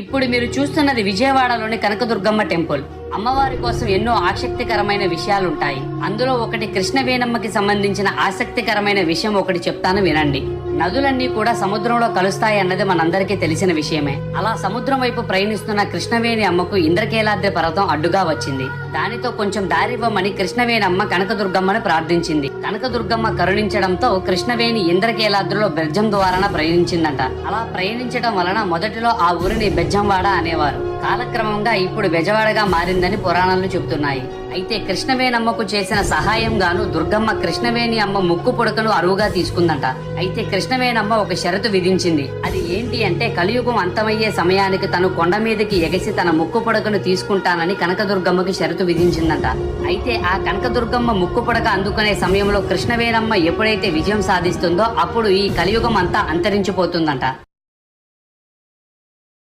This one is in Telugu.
ఇప్పుడు మీరు చూస్తున్నది విజయవాడలోని కనకదుర్గమ్మ టెంపుల్. అమ్మవారి కోసం ఎన్నో ఆసక్తికరమైన విషయాలుంటాయి. అందులో ఒకటి కృష్ణవేణమ్మకి సంబంధించిన ఆసక్తికరమైన విషయం ఒకటి చెప్తాను వినండి. నదులన్నీ కూడా సముద్రంలో కలుస్తాయి అన్నది మనందరికీ తెలిసిన విషయమే. అలా సముద్రం వైపు ప్రయాణిస్తున్న కృష్ణవేణి అమ్మకు ఇంద్రకేలాద్రి పర్వతం అడ్డుగా వచ్చింది. దానితో కొంచెం దారివ్వమని కృష్ణవేణమ్మ కనకదుర్గమ్మను ప్రార్థించింది. కనకదుర్గమ్మ కరుణించడంతో కృష్ణవేణి ఇంద్రకేలాద్రిలో బెజ్జం ద్వారా ప్రయాణించిందంట. అలా ప్రయాణించడం వలన మొదటిలో ఆ ఊరిని బెజ్జంవాడ అనేవారు. కాలక్రమంగా ఇప్పుడు బెజవాడగా మారిందని పురాణాలు చెబుతున్నాయి. అయితే కృష్ణవేణమ్మకు చేసిన సహాయం గాను దుర్గమ్మ కృష్ణవేణి అమ్మ ముక్కు పుడకను అరువుగా తీసుకుందంట. అయితే కృష్ణవేణమ్మ ఒక షరతు విధించింది. అది ఏంటి అంటే కలియుగం అంతమయ్యే సమయానికి తను కొండ మీదకి ఎగసి తన ముక్కు పుడకను తీసుకుంటానని కనకదుర్గమ్మకి షరతు విధించిందంట. అయితే ఆ కనకదుర్గమ్మ ముక్కు పుడక అందుకునే సమయంలో కృష్ణవేణమ్మ ఎప్పుడైతే విజయం సాధిస్తుందో అప్పుడు ఈ కలియుగం అంతా అంతరించిపోతుందంట.